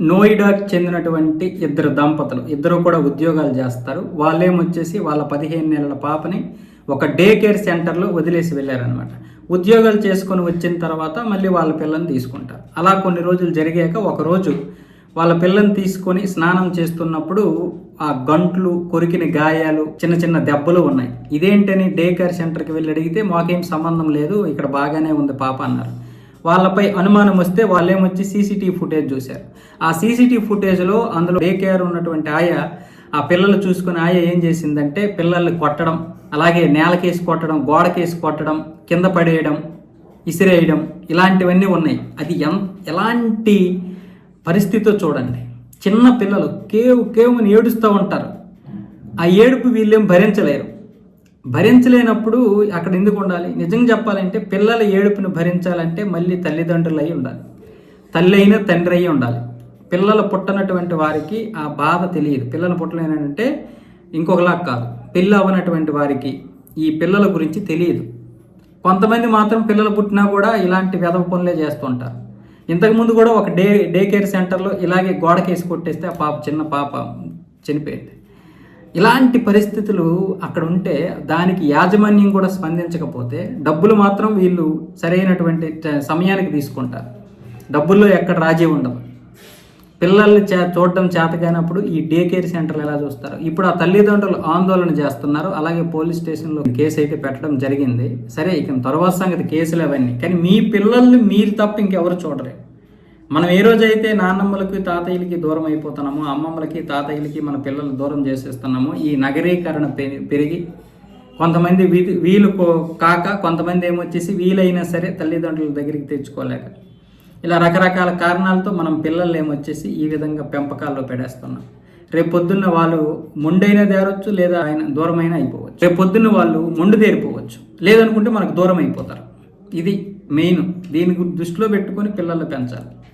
నోయిడాకి చెందినటువంటి ఇద్దరు దంపతులు. ఇద్దరు కూడా ఉద్యోగాలు చేస్తారు. వాళ్ళేమొచ్చేసి వాళ్ళ పదిహేను నెలల పాపని ఒక డే కేర్ సెంటర్లో వదిలేసి వెళ్ళారనమాట ఉద్యోగాలు చేసుకొని వచ్చిన తర్వాత మళ్ళీ వాళ్ళ పిల్లని తీసుకుంటారు. అలా కొన్ని రోజులు జరిగాక ఒకరోజు వాళ్ళ పిల్లని తీసుకొని స్నానం చేస్తున్నప్పుడు ఆ గంట్లు కొరికిన గాయాలు చిన్న చిన్న దెబ్బలు ఉన్నాయి. ఇదేంటని డే కేర్ సెంటర్కి వెళ్ళి అడిగితే మాకేం సంబంధం లేదు ఇక్కడ బాగానే ఉంది పాప అన్నారు. వాళ్ళపై అనుమానం వస్తే వాళ్ళేమొచ్చి సీసీటీవీ ఫుటేజ్ చూశారు. ఆ సీసీటీవీ ఫుటేజ్లో అందులో డే కేర్ ఉన్నటువంటి ఆయ ఆ పిల్లలు చూసుకుని ఆయ ఏం చేసిందంటే పిల్లల్ని కొట్టడం అలాగే నేలకేసి కొట్టడం గోడకేసి కొట్టడం కింద పడేయడం ఇసిరేయడం ఇలాంటివన్నీ ఉన్నాయి. అది ఎం ఎలాంటి పరిస్థితితో చూడండి. చిన్న పిల్లలు కేవు కేవుని ఏడుస్తూ ఉంటారు. ఆ ఏడుపు వీళ్ళేం భరించలేరు. భరించలేనప్పుడు అక్కడ ఎందుకు ఉండాలి? నిజంగా చెప్పాలంటే పిల్లల ఏడుపును భరించాలంటే మళ్ళీ తల్లిదండ్రులు అయి ఉండాలి. తల్లి అయినా తండ్రి అయి ఉండాలి. పిల్లలు పుట్టనటువంటి వారికి ఆ బాధ తెలియదు. పిల్లలు పుట్టలేనంటే ఇంకొకలా కాదు. పెళ్ళి అవ్వనటువంటి వారికి ఈ పిల్లల గురించి తెలియదు. కొంతమంది మాత్రం పిల్లలు పుట్టినా కూడా ఇలాంటి వెదవ పనులే చేస్తుంటారు ఇంతకుముందు కూడా ఒక డే డే కేర్ సెంటర్లో ఇలాగే గోడకేసి కొట్టేస్తే ఆ పాప చిన్న పాప చనిపోయింది. ఇలాంటి పరిస్థితులు అక్కడ ఉంటే దానికి యాజమాన్యం కూడా స్పందించకపోతే డబ్బులు మాత్రం వీళ్ళు సరైనటువంటి సమయానికి తీసుకుంటారు. డబ్బుల్లో ఎక్కడ రాజీ ఉండదు పిల్లల్ని చే చూడడం చేతకానప్పుడు ఈ డే కేర్ సెంటర్లు ఎలా చూస్తారు? ఇప్పుడు ఆ తల్లిదండ్రులు ఆందోళన చేస్తున్నారు. అలాగే పోలీస్ స్టేషన్లో కేసు అయితే పెట్టడం జరిగింది. సరే ఇక తర్వాత సంగతి కేసులు అవన్నీ. కానీ మీ పిల్లల్ని మీరు తప్ప ఇంకెవరు చూడరు. మనం ఏ రోజైతే నాన్నమ్మలకి తాతయ్యలకి దూరం అయిపోతున్నామో అమ్మమ్మలకి తాతయ్యలకి మన పిల్లలు దూరం చేసేస్తున్నామో ఈ నగరీకరణ పెరిగి కొంతమంది వీలు కో- కాక కొంతమంది ఏమొచ్చేసి వీలైనా సరే తల్లిదండ్రుల దగ్గరికి తెచ్చుకోలేక ఇలా రకరకాల కారణాలతో మనం పిల్లలు ఏమొచ్చేసి ఈ విధంగా పెంపకాల్లో పెడేస్తున్నాం. రేపు పొద్దున్న వాళ్ళు మొండైనా తేరొచ్చు లేదా ఆయన దూరమైనా అయిపోవచ్చు. రేపు పొద్దున్న వాళ్ళు మొండు తేరిపోవచ్చు. లేదనుకుంటే మనకు దూరం అయిపోతారు ఇది మెయిన్. దీని దృష్టిలో పెట్టుకొని పిల్లల్ని పెంచాలి.